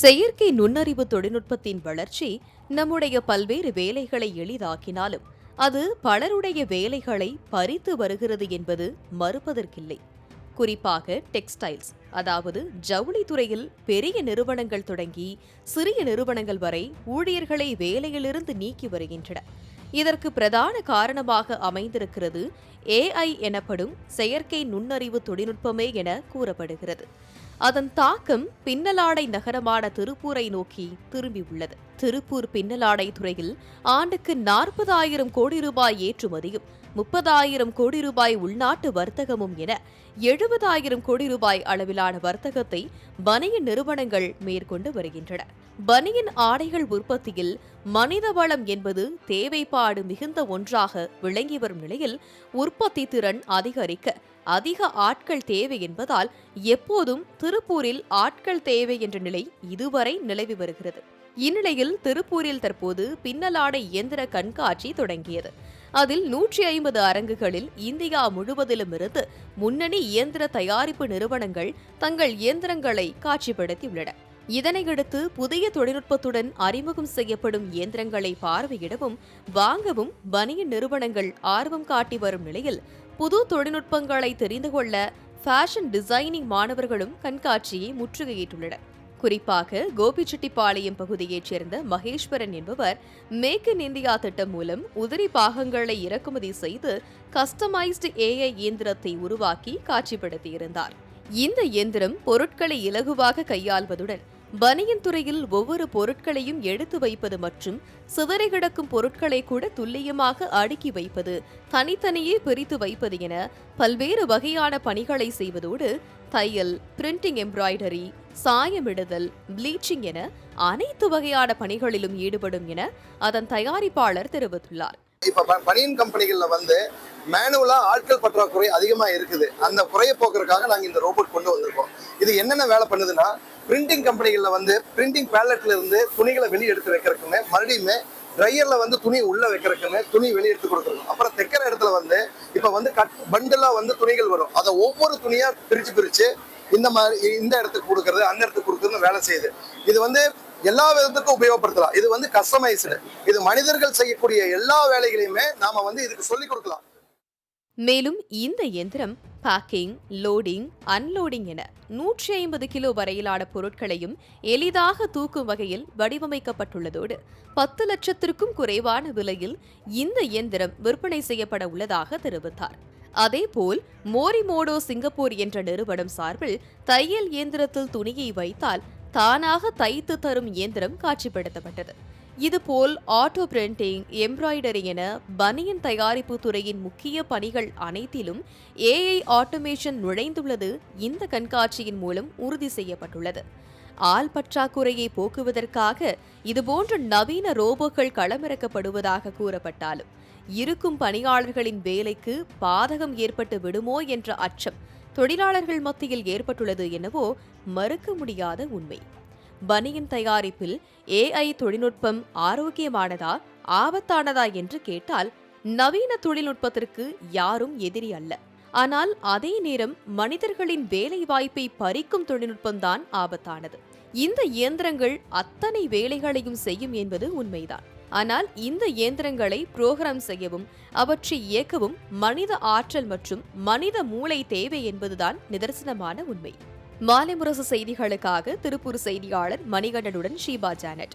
செயற்கை நுண்ணறிவு தொழில்நுட்பத்தின் வளர்ச்சி நம்முடைய பல்வேறு வேலைகளை எளிதாக்கினாலும் அது பலருடைய வேலைகளை பறித்து வருகிறது என்பது மறுப்பதற்கில்லை. குறிப்பாக டெக்ஸ்டைல்ஸ் அதாவது ஜவுளி துறையில் பெரிய நிறுவனங்கள் தொடங்கி சிறிய நிறுவனங்கள் வரை ஊழியர்களை வேலையிலிருந்து நீக்கி வருகின்றன. இதற்கு பிரதான காரணமாக அமைந்திருக்கிறது ஏஐ எனப்படும் செயற்கை நுண்ணறிவு தொழில்நுட்பமே என கூறப்படுகிறது. அதன் தாக்கம் பின்னலாடை நகரமான திருப்பூரை நோக்கி திரும்பியுள்ளது. திருப்பூர் பின்னலாடை துறையில் ஆண்டுக்கு நாற்பதாயிரம் கோடி ரூபாய் ஏற்றுமதியும் முப்பதாயிரம் கோடி ரூபாய் உள்நாட்டு வர்த்தகமும் என எழுபதாயிரம் கோடி ரூபாய் அளவிலான வர்த்தகத்தை வணிக நிறுவனங்கள் மேற்கொண்டு வருகின்றன. பனியின் ஆடைகள் உற்பத்தியில் மனித வளம் என்பது தேவைப்பாடு மிகுந்த ஒன்றாக விளங்கி வரும் நிலையில் உற்பத்தி திறன் அதிகரிக்க அதிக ஆட்கள் தேவை என்பதால் எப்போதும் திருப்பூரில் ஆட்கள் தேவை என்ற நிலை இதுவரை நிலவி வருகிறது. இந்நிலையில் திருப்பூரில் தற்போது பின்னலாடை இயந்திர கண்காட்சி தொடங்கியது. அதில் நூற்றி ஐம்பது அரங்குகளில் இந்தியா முழுவதிலும் இருந்து முன்னணி இயந்திர தயாரிப்பு நிறுவனங்கள் தங்கள் இயந்திரங்களை காட்சிப்படுத்தியுள்ளன. இதனையடுத்து புதிய தொழில்நுட்பத்துடன் அறிமுகம் செய்யப்படும் இயந்திரங்களை பார்வையிடவும் வாங்கவும் பனியன் நிறுவனங்கள் ஆர்வம் காட்டி வரும் நிலையில் புது தொழில்நுட்பங்களை தெரிந்து கொள்ள ஃபேஷன் டிசைனிங் மாணவர்களும் கண்காட்சியை முற்றுகையிட்டுள்ளனர். குறிப்பாக கோபிச்செட்டிப்பாளையம் பகுதியைச் சேர்ந்த மகேஸ்வரன் என்பவர் மேக் இன் இந்தியா திட்டம் மூலம் உதிரி பாகங்களை இறக்குமதி செய்து கஸ்டமைஸ்டு ஏஐ இயந்திரத்தை உருவாக்கி காட்சிப்படுத்தியிருந்தார். இந்த இயந்திரம் பொருட்களை இலகுவாக கையாள்வதுடன் பனியன் துறையில் ஒவ்வொரு பொருட்களையும் எடுத்து வைப்பது மற்றும் சிதறி கிடக்கும் பொருட்களை கூட துல்லியமாக அடுக்கி வைப்பது தனித்தனியே பிரித்து வைப்பது என பல்வேறு வகையான பணிகளை செய்வதோடு தையல் பிரிண்டிங் எம்ப்ராய்டரி சாயமிடுதல் ப்ளீச்சிங் என அனைத்து வகையான பணிகளிலும் ஈடுபடும் என அதன் தயாரிப்பாளர் தெரிவித்துள்ளார். இப்போ ப- பனியன் கம்பெனிகளில் வந்து மேனுவலாக ஆட்கள் பற்றாக்குறை அதிகமாக இருக்குது. அந்த குறையை போக்குறதுக்காக நாங்கள் இந்த ரோபோட் கொண்டு வந்திருக்கோம். இது என்னென்ன வேலை பண்ணுதுன்னா பிரிண்டிங் கம்பெனிகளில் வந்து பிரிண்டிங் பேலட்ல இருந்து துணிகளை வெளியே எடுத்து வைக்கிறதுக்குமே மறுபடியுமே ட்ரையரில் வந்து துணி உள்ளே வைக்கிறதுக்குன்னு துணி வெளியே எடுத்து கொடுக்குறோம் அப்புறம் தைக்கிற இடத்துல வந்து இப்போ வந்து கட் பண்டலாக வந்து துணிகள் வரும். அதை ஒவ்வொரு துணியாக பிரித்து பிரித்து இந்த மாதிரி இந்த இடத்துக்கு கொடுக்கறது அந்த இடத்துக்கு கொடுக்குறதுன்னு வேலை செய்யுது. இது வந்து எல்லா விதத்துக்கும் உபயோகப்படுத்தலாம். இது வந்து கஸ்டமைஸ்டு இது மனிதர்கள் செய்யக்கூடிய எல்லா வேலைகளையுமே நாம வந்து இதுக்கு சொல்லி கொடுக்கலாம். மேலும் இந்த எந்திரம் பேக்கிங் லோடிங் அன்லோடிங் என நூற்றி ஐம்பது கிலோ வரையிலான பொருட்களையும் எளிதாக தூக்கும் வகையில் வடிவமைக்கப்பட்டுள்ளதோடு பத்து லட்சத்திற்கும் குறைவான விலையில் இந்த இயந்திரம் விற்பனை செய்யப்பட உள்ளதாக தெரிவித்தார். அதேபோல் மோரிமோடோ சிங்கப்பூர் என்ற நிறுவனம் சார்பில் தையல் இயந்திரத்தில் துணியை வைத்தால் தானாக தைத்து தரும் இயந்திரம் காட்சிப்படுத்தப்பட்டது. இதுபோல் ஆட்டோ பிரிண்டிங் எம்ப்ராய்டரி என பனியன் தயாரிப்பு துறையின் முக்கிய பணிகள் அனைத்திலும் ஏஐ ஆட்டோமேஷன் நுழைந்துள்ளது இந்த கண்காட்சியின் மூலம் உறுதி செய்யப்பட்டுள்ளது. ஆள் பற்றாக்குறையை போக்குவதற்காக இதுபோன்ற நவீன ரோபோக்கள் களமிறக்கப்படுவதாக கூறப்பட்டாலும் இருக்கும் பணியாளர்களின் வேலைக்கு பாதகம் ஏற்பட்டு விடுமோ என்ற அச்சம் தொழிலாளர்கள் மத்தியில் ஏற்பட்டுள்ளது என்னவோ மறுக்க முடியாத உண்மை. பனியின் தயாரிப்பில் ஏஐ தொழில்நுட்பம் ஆரோக்கியமானதா ஆபத்தானதா என்று கேட்டால் நவீன தொழில்நுட்பத்திற்கு யாரும் எதிரி அல்ல. ஆனால் அதே நேரம் மனிதர்களின் வேலை வாய்ப்பை பறிக்கும் தொழில்நுட்பம்தான் ஆபத்தானது. இந்த இயந்திரங்கள் அத்தனை வேலைகளையும் செய்யும் என்பது உண்மைதான். ஆனால் இந்த இயந்திரங்களை புரோகிராம் செய்யவும் அவற்றை இயக்கவும் மனித ஆற்றல் மற்றும் மனித மூளை தேவை என்பதுதான் நிதர்சனமான உண்மை. மாலை முரசு செய்திகளுக்காக திருப்பூர் செய்தியாளர் மணிகண்டனுடன் ஷீபா ஜானட்.